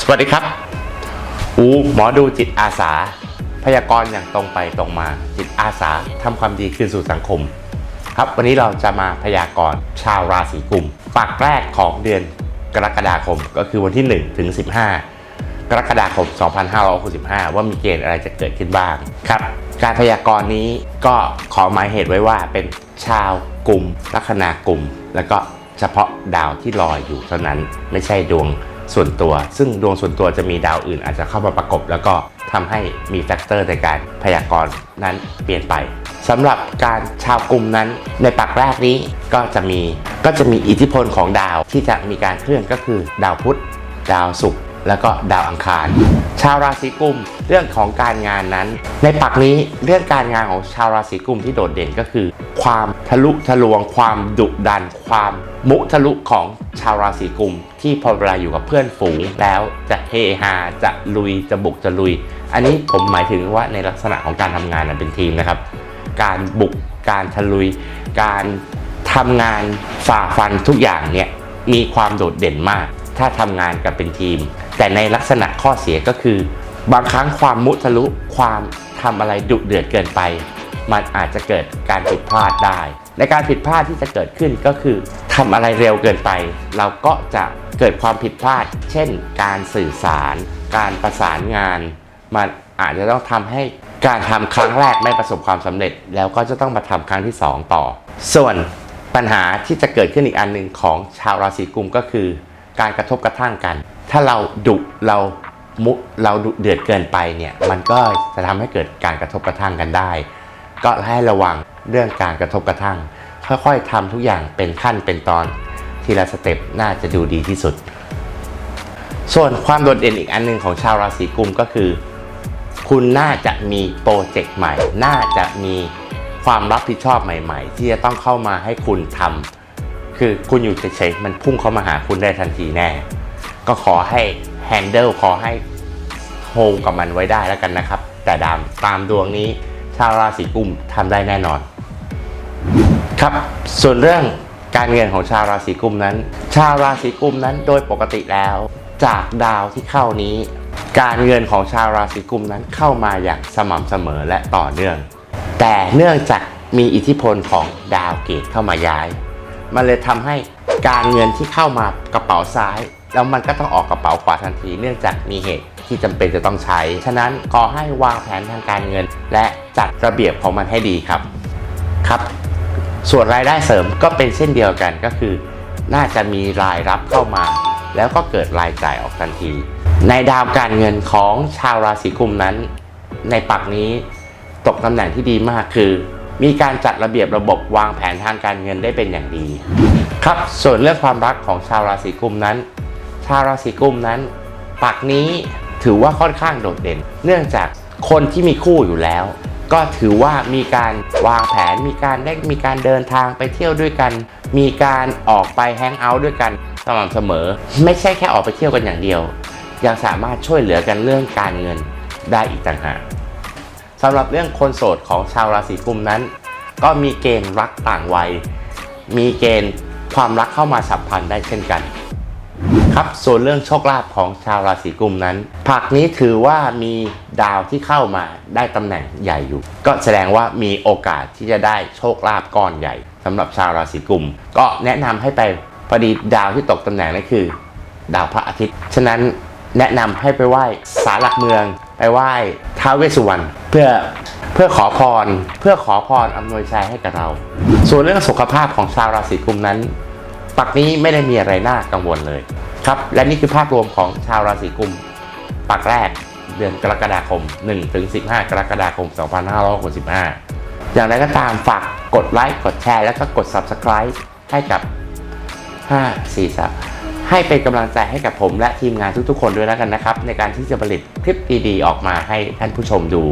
สวัสดีครับ อูหมอดูจิตอาสา พยากรณ์อย่างตรงไปตรงมา จิตอาสาทำความดีคืนสู่สังคม ครับวันนี้เราจะมาพยากรณ์ชาวราศีกุมปักแรกของเดือนกรกฎาคมก็คือวันที่1ถึง15 กรกฎาคม 2565 ว่ามีเกณฑ์อะไรจะเกิดขึ้นบ้างครับ การพยากรณ์นี้ก็ขอหมายเหตุไว้ว่าเป็นชาวกลุ่มลัคนากุมแล้วก็เฉพาะดาวที่ลอยอยู่เท่านั้นไม่ใช่ดวง ส่วนตัว ซึ่งดวงส่วนตัวจะมีดาวอื่น อาจจะเข้ามาประกบ แล้วก็ทำให้มีแฟกเตอร์ในการพยากรณ์นั้นเปลี่ยนไปสำหรับการชาวกลุ่มนั้น ในปักแรกนี้ก็จะมีก็จะมีอิทธิพลของดาวที่จะมีการเคลื่อนก็คือดาวพุธดาวศุกร์ แล้วก็ดาวอังคาร ชาวราศีกุมเรื่องของการงานนั้น ในปักนี้เรื่องการงานของชาวราศีกุมที่โดดเด่นก็คือ ความทะลุทะลวง ความดุดัน ความมุทะลุของชาวราศีกุมที่พอเวลาอยู่กับเพื่อนฝูงแล้วจะเฮฮาจะลุยจะบุกจะลุย อันนี้ผมหมายถึงว่าในลักษณะของการทำงานนะเป็นทีมนะครับ การบุกการทะลุย การทำงานฝ่าฟันทุกอย่างเนี่ยมีความโดดเด่นมาก ถ้าทำงานกันเป็นทีม แต่ในลักษณะข้อเสียก็คือ บางครั้งความมุทะลุความทำอะไรดุเดือดเกินไป มันอาจจะเกิดการผิดพลาดได้ ในการผิดพลาดที่จะเกิดขึ้นก็คือทำอะไรเร็วเกินไป เราก็จะเกิดความผิดพลาด เช่น การสื่อสาร การประสานงาน มันอาจจะต้องทำให้การทำครั้งแรกไม่ประสบความสำเร็จ แล้วก็จะต้องมาทำครั้งที่ 2 ต่อ ส่วนปัญหาที่จะเกิดขึ้นอีกอันหนึ่งของชาวราศีกุมก็คือ การกระทบกระทั่งกัน ถ้าเราดุเรามุเราดุเดือดเกินไปเนี่ยมันก็จะทำให้เกิดการกระทบกระทั่งกันได้ ก็ให้ระวังเรื่องการกระทบกระทั่ง ค่อยๆทำทุกอย่างเป็นขั้นเป็นตอนทีละสเต็ปน่าจะดูดีที่สุด ส่วนความโดดเด่นอีกอันหนึงของชาวราศีกุมก็คือ คุณน่าจะมีโปรเจกต์ใหม่ น่าจะมีความรับผิดชอบใหม่ ๆ ที่จะต้องเข้ามาให้คุณทำคือคุณอยู่เฉยๆมันพุ่งเข้ามาหาคุณได้ทันทีแน่ ก็ขอให้แฮนเดิลขอให้โฮงกับมันไว้ได้แล้วกันนะครับ แต่ดามตามดวงนี้ชาวราศีกุมทำได้แน่นอน ครับส่วนเรื่องการเงินของชาวราศีกุมนั้น ชาวราศีกุมนั้นโดยปกติแล้ว จากดาวที่เข้านี้ การเงินของชาวราศีกุมนั้นเข้ามาอย่างสม่ำเสมอและต่อเนื่อง แต่เนื่องจากมีอิทธิพลของดาวเกตเข้ามาย้าย มันเลยทำให้การเงินที่เข้ามากระเป๋าซ้าย แล้วมันก็ต้องออกกระเป๋าขวาทันทีเนื่องจากมีเหตุที่จำเป็นจะต้องใช้ ฉะนั้นขอให้วางแผนทางการเงิน และจัดระเบียบของมันให้ดีครับครับ ส่วนรายได้เสริมก็เป็นเช่นเดียวกันก็คือ น่าจะมีรายรับเข้ามา แล้วก็เกิดรายจ่ายออกทันที ในดาวการเงินของชาวราศีกุมนั้น ในปักนี้ตกตำแหน่งที่ดีมากคือ มีการจัดระเบียบระบบวางแผนทางการเงินได้เป็นอย่างดี ครับส่วนเรื่องความรักของชาวราศีกุมนั้น ชาวราศีกุมนั้นปักนี้ถือว่าค่อนข้างโดดเด่น เนื่องจากคนที่มีคู่อยู่แล้ว ก็ถือว่ามีการวางแผน มีการได้มีการเดินทางไปเที่ยวด้วยกัน มีการออกไปแฮงเอาท์ด้วยกันสม่ำเสมอ ไม่ใช่แค่ออกไปเที่ยวกันอย่างเดียว ยังสามารถช่วยเหลือกันเรื่องการเงินได้อีกต่างหากสำหรับเรื่องคนโสดของชาวราศีกุมนั้น ก็มีเกณฑ์รักต่างวัย มีเกณฑ์ความรักเข้ามาสัมพันธ์ได้เช่นกัน ครับส่วนเรื่องโชคลาภของชาวราศีกุมนั้น ผักนี้ถือว่ามีดาวที่เข้ามาได้ตำแหน่งใหญ่อยู่ ก็แสดงว่ามีโอกาสที่จะได้โชคลาภก้อนใหญ่สำหรับชาวราศีกุม ก็แนะนำให้ไปพอดีดาวที่ตกตำแหน่งนั่นคือ ดาวพระอาทิตย์ ฉะนั้นแนะนำให้ไปไหว้ศาลหลักเมือง ไปไหว้ท้าวเวสสุวรรณเพื่อเพื่อขอพร เพื่อขอพรอำนวยชัยให้กับเรา ส่วนเรื่องสุขภาพของชาวราศีกุมนั้น ปักนี้ไม่ได้มีอะไรน่ากังวลเลยครับ และนี่คือภาพรวมของชาวราศีกุมปักแรกเดือนกรกฎาคม1ถึง15 กรกฎาคม 2565 อย่างไรก็ตามฝากกดไลค์กดแชร์แล้วก็กด Subscribe ให้กับ 5 4 3 ให้เป็นกำลังใจให้กับผมและทีมงานทุกๆคนด้วยแล้วกันนะครับ ในการที่จะผลิตคลิปดีๆ ออกมาให้ท่านผู้ชมดู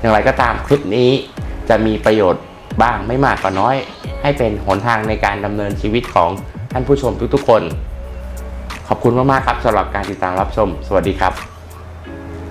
อย่างไรก็ตามคลิปนี้จะมีประโยชน์บ้างไม่มากก็น้อย ให้เป็นหนทางในการดำเนินชีวิตของท่านผู้ชมทุกๆคน ขอบคุณมากๆครับสำหรับการติดตามรับชม สวัสดีครับ